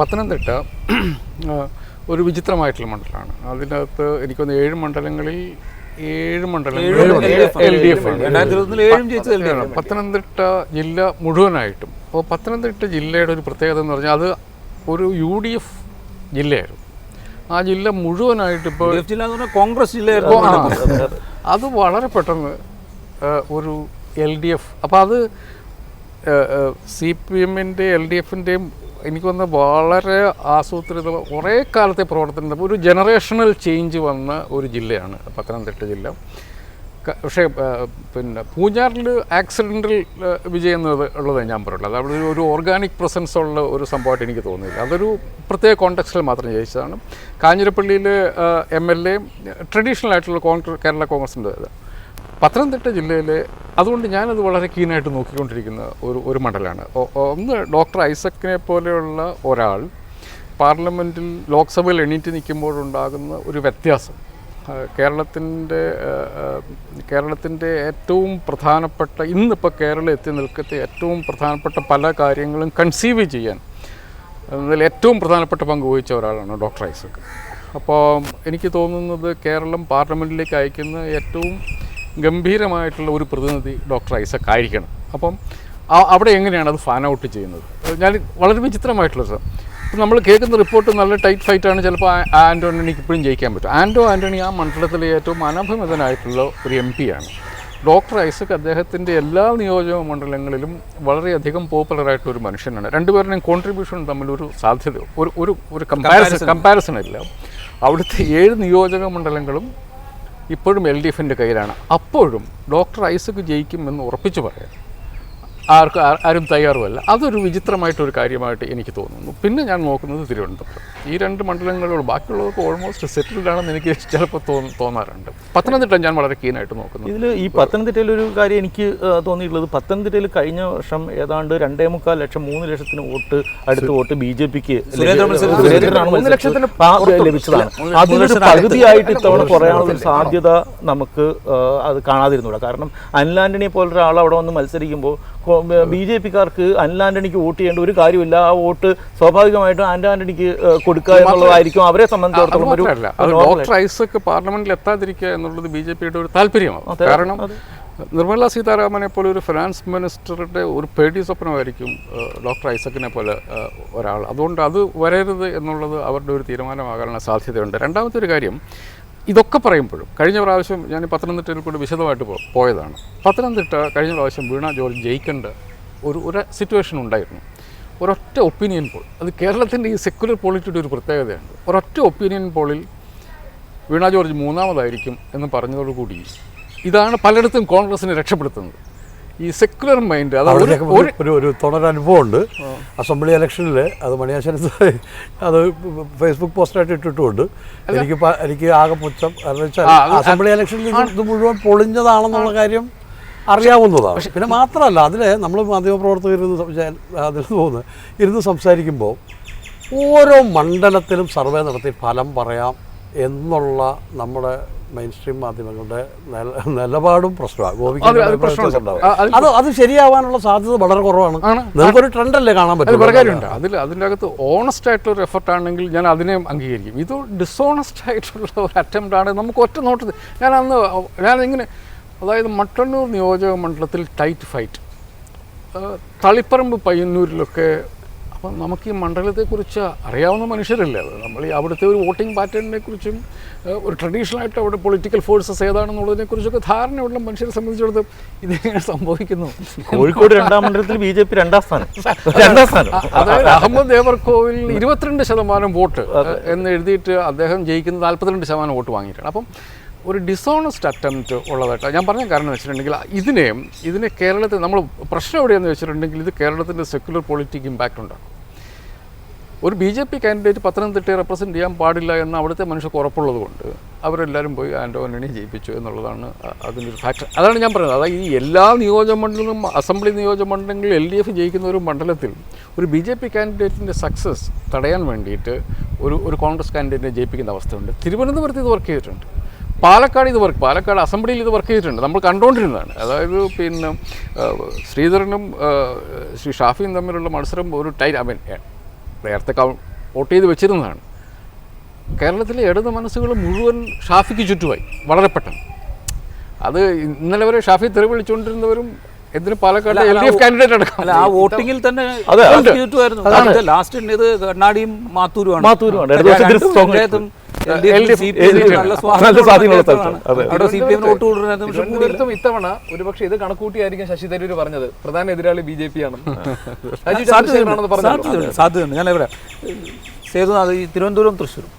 പത്തനംതിട്ട ഒരു വിചിത്രമായിട്ടുള്ള മണ്ഡലമാണ്. അതിനകത്ത് എനിക്കൊന്ന് ഏഴ് മണ്ഡലങ്ങളിൽ ഏഴ് മണ്ഡലങ്ങൾ എൽ ഡി എഫ് ആണ്. പത്തനംതിട്ട ജില്ല മുഴുവനായിട്ടും. അപ്പോൾ പത്തനംതിട്ട ജില്ലയുടെ ഒരു പ്രത്യേകത എന്ന് പറഞ്ഞാൽ അത് ഒരു യു ഡി എഫ് ജില്ലയായിരുന്നു. ആ ജില്ല മുഴുവനായിട്ട് ഇപ്പോൾ ജില്ല കോൺഗ്രസ് ജില്ലയായിരുന്നു. അത് വളരെ പെട്ടെന്ന് ഒരു എൽ ഡി എഫ് അപ്പോൾ അത് സി പി എമ്മിന്റെ എൽ ഡി എഫിന്റെയും എനിക്ക് വന്ന വളരെ ആസൂത്രിത കുറേ കാലത്തെ പ്രവർത്തനം ഒരു ജനറേഷണൽ ചേഞ്ച് വന്ന ഒരു ജില്ലയാണ് പത്തനംതിട്ട ജില്ല. പക്ഷേ പിന്നെ പൂഞ്ഞാറിൽ ആക്സിഡന്റൽ വിജയം എന്നത് ഉള്ളത് ഞാൻ പറയുള്ളൂ അത് അവിടെ ഒരു- ഓർഗാനിക് പ്രസൻസ് ഉള്ള ഒരു സംഭവമായിട്ട് എനിക്ക് തോന്നിയില്ല. അതൊരു പ്രത്യേക കോണ്ടക്സ്റ്റിൽ മാത്രം ജയിച്ചതാണ് കാഞ്ഞിരപ്പള്ളിയിൽ എം എൽ എ ട്രഡീഷണൽ ആയിട്ടുള്ള കോൺഗ്രസ് കേരള കോൺഗ്രസിന്റെ പത്തനംതിട്ട ജില്ലയിലെ അതുകൊണ്ട് ഞാനത് വളരെ കീനായിട്ട് നോക്കിക്കൊണ്ടിരിക്കുന്ന ഒരു ഒരു മണ്ഡലമാണ്. ഒന്ന് ഡോക്ടർ ഐസക്കിനെ പോലെയുള്ള ഒരാൾ പാർലമെന്റിൽ ലോക്സഭയിൽ എണീറ്റ് നിൽക്കുമ്പോഴുണ്ടാകുന്ന ഒരു വ്യത്യാസം. കേരളത്തിന്റെ കേരളത്തിന്റെ ഏറ്റവും പ്രധാനപ്പെട്ട ഇന്നിപ്പോൾ കേരളം എത്തി നിൽക്കത്തെ ഏറ്റവും പ്രധാനപ്പെട്ട പല കാര്യങ്ങളും കൺസീവ് ചെയ്യാൻ അതിൽ ഏറ്റവും പ്രധാനപ്പെട്ട പങ്ക് വഹിച്ച ഒരാളാണ് ഡോക്ടർ ഐസക് അപ്പോൾ എനിക്ക് തോന്നുന്നത് കേരളം പാർലമെന്റിലേക്ക് അയക്കുന്ന ഏറ്റവും ഗംഭീരമായിട്ടുള്ള ഒരു പ്രതിനിധി ഡോക്ടർ ഐസക് ആയിരിക്കണം. അപ്പം അവിടെ എങ്ങനെയാണ് അത് ഫാൻ ഔട്ട് ചെയ്യുന്നത്? ഞാൻ വളരെ വിചിത്രമായിട്ടുള്ള സാർ ഇപ്പം നമ്മൾ കേൾക്കുന്ന റിപ്പോർട്ട് നല്ല ടൈറ്റ് ഫൈറ്റാണ് ചിലപ്പോൾ ആന്റോണിക്ക് ഇപ്പോഴും ജയിക്കാൻ പറ്റും. ആന്റോ ആന്റണി ആ മണ്ഡലത്തിലെ ഏറ്റവും അനഭിമിതനായിട്ടുള്ള ഒരു എം ആണ്. ഡോക്ടർ ഐസക് അദ്ദേഹത്തിന്റെ എല്ലാ നിയോജക മണ്ഡലങ്ങളിലും വളരെയധികം പോപ്പുലറായിട്ടുള്ള ഒരു മനുഷ്യനാണ്. രണ്ടുപേരുടെയും കോൺട്രിബ്യൂഷൻ തമ്മിലൊരു സാധ്യത ഒരു ഒരു ഒരു കമ്പാരിസൺ കമ്പാരിസൺ ഇല്ല. അവിടുത്തെ ഏഴ് നിയോജക മണ്ഡലങ്ങളും ഇപ്പോഴും എൽ ഡി എഫിന്റെ കയ്യിലാണ്. അപ്പോഴും ഡോക്ടർ ഐസക് ജയിക്കുമെന്ന് ഉറപ്പിച്ചു പറയാം. ആർക്കും ആരും തയ്യാറുമല്ല. അതൊരു വിചിത്രമായിട്ടൊരു കാര്യമായിട്ട് എനിക്ക് തോന്നുന്നു. പിന്നെ ഞാൻ നോക്കുന്നത് തിരുവനന്തപുരം. ഈ രണ്ട് മണ്ഡലങ്ങളിലുള്ള ബാക്കിയുള്ളവർക്ക് ഓൾമോസ്റ്റ് സെറ്റിൽഡ് ആണെന്ന് എനിക്ക് ചിലപ്പോൾ തോ തോന്നാറുണ്ട്. പത്തനംതിട്ട ഞാൻ വളരെ കീനായിട്ട് നോക്കുന്നു. ഇതിൽ ഈ പത്തനംതിട്ടയിൽ ഒരു കാര്യം എനിക്ക് തോന്നിയിട്ടുള്ളത് പത്തനംതിട്ടയിൽ കഴിഞ്ഞ വർഷം ഏതാണ്ട് രണ്ടേ മുക്കാൽ ലക്ഷം മൂന്ന് ലക്ഷത്തിന് വോട്ട് അടുത്ത വോട്ട് ബി ജെ പിക്ക് ലഭിച്ചതാണ് അതിനൊരു പകുതിയായിട്ട് ഇത്തവണ കുറയാനുള്ള സാധ്യത നമുക്ക് അത് കാണാതിരുന്നൂടാ. കാരണം അനിൽ ആന്റണിയെ പോലൊരാൾ അവിടെ വന്ന് മത്സരിക്കുമ്പോൾ ബി ജെ പിക്കാർക്ക് അനിൽ ആന്റണിക്ക് വോട്ട് ചെയ്യേണ്ട ഒരു കാര്യമില്ല. ആ വോട്ട് സ്വാഭാവികമായിട്ടും ആന്റാന്റണിക്ക് കൊടുക്കുക എന്നുള്ളതായിരിക്കും അവരെ സംബന്ധിച്ചിടത്തോളം ഒരു ഡോക്ടർ ഐസക് പാർലമെന്റിൽ എത്താതിരിക്കുക എന്നുള്ളത് ബി ജെ പിയുടെ ഒരു താല്പര്യമാണ്. കാരണം നിർമ്മല സീതാരാമനെ പോലെ ഒരു ഫിനാൻസ് മിനിസ്റ്ററുടെ ഒരു പേടി സ്വപ്നമായിരിക്കും ഡോക്ടർ ഐസക്കിനെ പോലെ ഒരാൾ. അതുകൊണ്ട് അത് വരരുത് എന്നുള്ളത് അവരുടെ ഒരു തീരുമാനമാകാനുള്ള സാധ്യതയുണ്ട്. രണ്ടാമത്തെ ഒരു കാര്യം ഇതൊക്കെ പറയുമ്പോഴും കഴിഞ്ഞ പ്രാവശ്യം ഞാൻ പത്തനംതിട്ടയിൽ കൂടി വിശദമായിട്ട് പോയതാണ്. പത്തനംതിട്ട കഴിഞ്ഞ പ്രാവശ്യം വീണ ജോർജ് ജയിക്കേണ്ട ഒരു ഒരു സിറ്റുവേഷൻ ഉണ്ടായിരുന്നു. ഒരൊറ്റ ഒപ്പീനിയൻ പോൾ അത് കേരളത്തിന്റെ ഈ സെക്യുലർ പോളിറ്റിയുടെ ഒരു പ്രത്യേകതയാണ്. ഒരൊറ്റ ഒപ്പീനിയൻ പോളിൽ വീണ ജോർജ് മൂന്നാമതായിരിക്കും എന്ന് പറഞ്ഞതോടുകൂടി ഇതാണ് പലയിടത്തും കോൺഗ്രസിനെ രക്ഷപ്പെടുത്തുന്നത്. ഈ സെക്യുലർ മൈൻഡ് അത് ഒരു- ഒരു തുടരനുഭവമുണ്ട് അസംബ്ലി ഇലക്ഷനിൽ അത് മണിയാശാൻ അത് ഫേസ്ബുക്ക് പോസ്റ്റായിട്ട് ഇട്ടിട്ടുമുണ്ട്. എനിക്ക് എനിക്ക് ആകെ പുച്ഛം. കാരണം വെച്ചാൽ അസംബ്ലി ഇലക്ഷനിൽ ഇത് ഇത് മുഴുവൻ പൊളിഞ്ഞതാണെന്നുള്ള കാര്യം അറിയാവുന്നതാണ്. പിന്നെ മാത്രമല്ല അതിൽ നമ്മൾ മാധ്യമപ്രവർത്തകർ ഇരുന്ന് അതിൽ തോന്നുന്നു ഇരുന്ന് സംസാരിക്കുമ്പോൾ ഓരോ മണ്ഡലത്തിലും സർവേ നടത്തി ഫലം പറയാം എന്നുള്ള നമ്മുടെ മെയിൻ സ്ട്രീം മാധ്യമങ്ങളുടെ നില- നിലപാടും പ്രശ്നമാണ് ഗോപിക്ക് അത് അത് ശരിയാവാനുള്ള സാധ്യത വളരെ കുറവാണ്. നമുക്കൊരു ട്രെൻഡല്ലേ കാണാൻ പറ്റും അതിൽ അതിന്റെ അകത്ത് ഓണസ്റ്റ് ആയിട്ടുള്ള ഒരു എഫർട്ട് ആണെങ്കിൽ ഞാൻ അതിനെ അംഗീകരിക്കും. ഇത് ഡിസോണസ്റ്റ് ആയിട്ടുള്ള ഒരു അറ്റംപ്റ്റ് ആണ്. നമുക്ക് ഒറ്റ നോട്ടത്തിൽ ഞാൻ അന്ന് ഞാൻ ഇങ്ങനെ അതായത് മട്ടന്നൂർ നിയോജക മണ്ഡലത്തിൽ ടൈറ്റ് ഫൈറ്റ് തളിപ്പറമ്പ് പയ്യന്നൂരിലൊക്കെ അപ്പം നമുക്ക് ഈ മണ്ഡലത്തെക്കുറിച്ച് അറിയാവുന്ന മനുഷ്യരല്ലേ? അത് നമ്മൾ ഈ അവിടുത്തെ ഒരു വോട്ടിംഗ് പാറ്റേണിനെ കുറിച്ചും ഒരു ട്രഡീഷണലായിട്ട് അവിടെ പൊളിറ്റിക്കൽ ഫോഴ്സസ് ഏതാണെന്നുള്ളതിനെ കുറിച്ചൊക്കെ ധാരണയുള്ള മനുഷ്യരെ സംബന്ധിച്ചിടത്തോളം ഇതെങ്ങനെ സംഭവിക്കുന്നു. കോഴിക്കോട് രണ്ടാം മണ്ഡലത്തിൽ ബി ജെ പി രണ്ടാം സ്ഥാനം. രണ്ടാം സ്ഥാനം. അതായത് അഹമ്മദ് ദേവർകോവിൽ ഇരുപത്തിരണ്ട് ശതമാനം വോട്ട് എന്ന് എഴുതിയിട്ട് അദ്ദേഹം ജയിക്കുന്ന നാൽപ്പത്തിരണ്ട് ശതമാനം വോട്ട് വാങ്ങിയിട്ടാണ്. അപ്പം ഒരു ഡിസോണസ്റ്റ് അറ്റംപ്റ്റ് ഉള്ളതായിട്ട് ഞാൻ പറഞ്ഞ കാരണം വെച്ചിട്ടുണ്ടെങ്കിൽ ഇതിനെ ഇതിനെ കേരളത്തിൽ നമ്മൾ പ്രശ്നം എവിടെയാണെന്ന് വെച്ചിട്ടുണ്ടെങ്കിൽ ഇത് കേരളത്തിന്റെ സെക്യുലർ പൊളിറ്റിക് ഇമ്പാക്റ്റ് ഉണ്ടാക്കും. ഒരു ബി ജെ പി കാൻഡിഡേറ്റ് പത്തനംതിട്ടയെ റെപ്രസെന്റ് ചെയ്യാൻ പാടില്ല എന്ന് അവിടുത്തെ മനുഷ്യർക്ക് ഉറപ്പുള്ളത് കൊണ്ട് അവരെല്ലാവരും പോയി ആന്റോ ജയിപ്പിച്ചു എന്നുള്ളതാണ് അതിന്റെ ഒരു ഫാക്ടർ അതാണ് ഞാൻ പറയുന്നത്. അതായത് ഈ എല്ലാ നിയോജക മണ്ഡലങ്ങളും അസംബ്ലി നിയോജകമണ്ഡലങ്ങളിൽ എൽ ഡി എഫ് ജയിക്കുന്ന ഒരു മണ്ഡലത്തിൽ ഒരു ബി ജെ പി കാൻഡിഡേറ്റിന്റെ സക്സസ് തടയാൻ വേണ്ടിയിട്ട് ഒരു ഒരു കോൺഗ്രസ് കാൻഡിഡേറ്റിനെ ജയിപ്പിക്കുന്ന അവസ്ഥയുണ്ട്. തിരുവനന്തപുരത്ത് ഇത് വർക്ക് ചെയ്തിട്ടുണ്ട്. പാലക്കാട് ഇത് വർക്ക് പാലക്കാട് അസംബ്ലിയിൽ ഇത് വർക്ക് ചെയ്തിട്ടുണ്ട്. നമ്മൾ കണ്ടുകൊണ്ടിരുന്നതാണ്. അതായത് പിന്നെ ശ്രീധരനും ശ്രീ ഷാഫിയും തമ്മിലുള്ള മത്സരം ഒരു ടൈറ്റ് ഐ മീൻ നേരത്തെ വോട്ട് ചെയ്ത് വെച്ചിരുന്നതാണ്. കേരളത്തിലെ ഇടത് മനസ്സുകൾ മുഴുവൻ ഷാഫിക്ക് ചുറ്റുമായി വളരെ പെട്ടെന്ന്. അത് ഇന്നലെ വരെ ഷാഫി തെറി വിളിച്ചുകൊണ്ടിരുന്നവരും എന്തിനും Palakkad L D F candidate അടക്കം. അല്ല ആ വോട്ടിങ്ങിൽ തന്നെ ലാസ്റ്റ് ഇത് കണ്ണാടിയും മാത്തൂരുമാണ് മാത്തൂരുമാണ്. നല്ല സ്വാധീനമുള്ള സ്വാധീനമുള്ള പഞ്ചായത്തുകളാണ്. അതെ. അവിടെ സി പി എമ്മിന് വോട്ട് കൂടുതലായിരുന്നു പക്ഷെ കൂടുതൽ ഇത്തവണ ഒരുപക്ഷെ ഇത് കണക്കൂട്ടിയായിരിക്കും ശശി തരൂർ പറഞ്ഞത്. പ്രധാന എതിരാളി ബി ജെ പി ആണ്. സാധ്യതയുണ്ട്. ഞാൻ ഇവിടെ സേതുനാഥ് ഈ തിരുവനന്തപുരം തൃശ്ശൂരും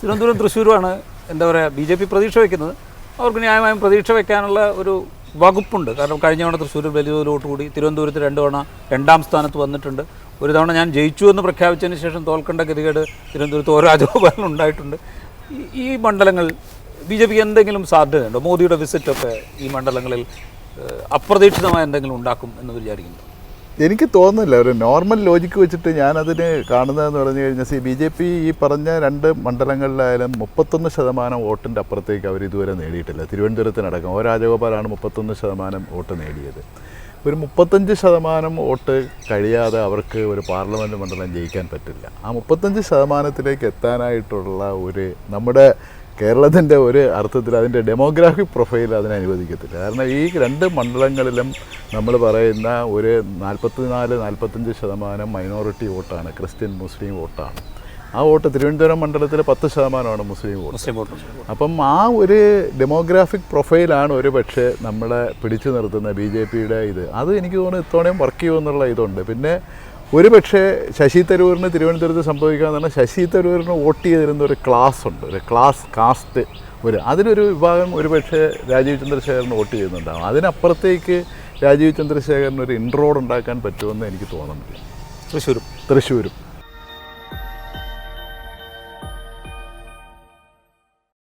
തിരുവനന്തപുരം തൃശ്ശൂരുമാണ് എന്താ പറയുക ബി ജെ പി പ്രതീക്ഷ വയ്ക്കുന്നത് അവർക്ക് ന്യായമായും പ്രതീക്ഷ വയ്ക്കാനുള്ള ഒരു വകുപ്പുണ്ട്. കാരണം കഴിഞ്ഞ തവണ തൃശ്ശൂർ വലിയ തോതിലോട്ട് കൂടി. തിരുവനന്തപുരത്ത് രണ്ട് തവണ രണ്ടാം സ്ഥാനത്ത് വന്നിട്ടുണ്ട്. ഒരു തവണ ഞാൻ ജയിച്ചു എന്ന് പ്രഖ്യാപിച്ചതിന് ശേഷം തോൽക്കേണ്ട ഗതികേട് തിരുവനന്തപുരത്ത് ഓരോ രാജഗോപാലനും ഉണ്ടായിട്ടുണ്ട്. ഈ- മണ്ഡലങ്ങൾ ബി ജെ പിക്ക് എന്തെങ്കിലും സാധ്യതയുണ്ടോ? മോദിയുടെ വിസിറ്റൊക്കെ ഈ മണ്ഡലങ്ങളിൽ അപ്രതീക്ഷിതമായ എന്തെങ്കിലും ഉണ്ടാക്കും എന്ന് വിചാരിക്കുന്നു. എനിക്ക് തോന്നുന്നില്ല. ഒരു നോർമൽ ലോജിക്ക് വെച്ചിട്ട് ഞാനതിന് കാണുന്നതെന്ന് പറഞ്ഞു കഴിഞ്ഞാൽ സി ബി ജെ പി ഈ പറഞ്ഞ രണ്ട് മണ്ഡലങ്ങളിലായാലും മുപ്പത്തൊന്ന് ശതമാനം വോട്ടിന്റെ അപ്പുറത്തേക്ക് അവർ ഇതുവരെ നേടിയിട്ടില്ല. തിരുവനന്തപുരത്തിനടക്കം. ഒ രാജഗോപാലാണ് മുപ്പത്തൊന്ന് ശതമാനം വോട്ട് നേടിയത്. ഒരു മുപ്പത്തഞ്ച് ശതമാനം വോട്ട് കഴിയാതെ അവർക്ക് ഒരു പാർലമെന്റ് മണ്ഡലം ജയിക്കാൻ പറ്റില്ല. ആ മുപ്പത്തഞ്ച് ശതമാനത്തിലേക്ക് എത്താനായിട്ടുള്ള ഒരു നമ്മുടെ കേരളത്തിന്റെ ഒരു അർത്ഥത്തിൽ അതിന്റെ ഡെമോഗ്രാഫി പ്രൊഫൈൽ അതിനെ അനുവദിക്കത്തില്ല. കാരണം ഈ രണ്ട് മണ്ഡലങ്ങളിലും നമ്മൾ പറയുന്ന ഒരു നാൽപ്പത്തിനാല് നാൽപ്പത്തഞ്ച് ശതമാനം മൈനോറിറ്റി വോട്ടാണ് ക്രിസ്ത്യൻ മുസ്ലിം വോട്ടാണ്. ആ വോട്ട് തിരുവനന്തപുരം മണ്ഡലത്തിൽ പത്ത് ശതമാനമാണ് മുസ്ലിം വോട്ട്. മുസ്ലിം വോട്ട്. അപ്പം ആ ഒരു ഡെമോഗ്രാഫിക് പ്രൊഫൈലാണ് ഒരു പക്ഷേ നമ്മളെ പിടിച്ചു നിർത്തുന്ന ബി ജെ പിയുടെ ഇത്. അത് എനിക്ക് തോന്നുന്നു ഇത്തവണയും വർക്ക് ചെയ്യുമെന്നുള്ള ഇതുണ്ട്. പിന്നെ ഒരു പക്ഷേ ശശി തരൂരിന് തിരുവനന്തപുരത്ത് സംഭവിക്കാന്ന് പറഞ്ഞാൽ ശശി തരൂരിന് വോട്ട് ചെയ്തിരുന്ന ഒരു ക്ലാസ് ഉണ്ട്. ഒരു ക്ലാസ് കാസ്റ്റ് ഒരു അതിലൊരു വിഭാഗം ഒരു പക്ഷേ രാജീവ് ചന്ദ്രശേഖരന് വോട്ട് ചെയ്യുന്നുണ്ടാകും അതിനപ്പുറത്തേക്ക് രാജീവ് ചന്ദ്രശേഖരന് ഒരു ഇൻട്രോഡ് ഉണ്ടാക്കാൻ പറ്റുമെന്ന് എനിക്ക് തോന്നുന്നില്ല. തൃശ്ശൂരും. തൃശ്ശൂരും.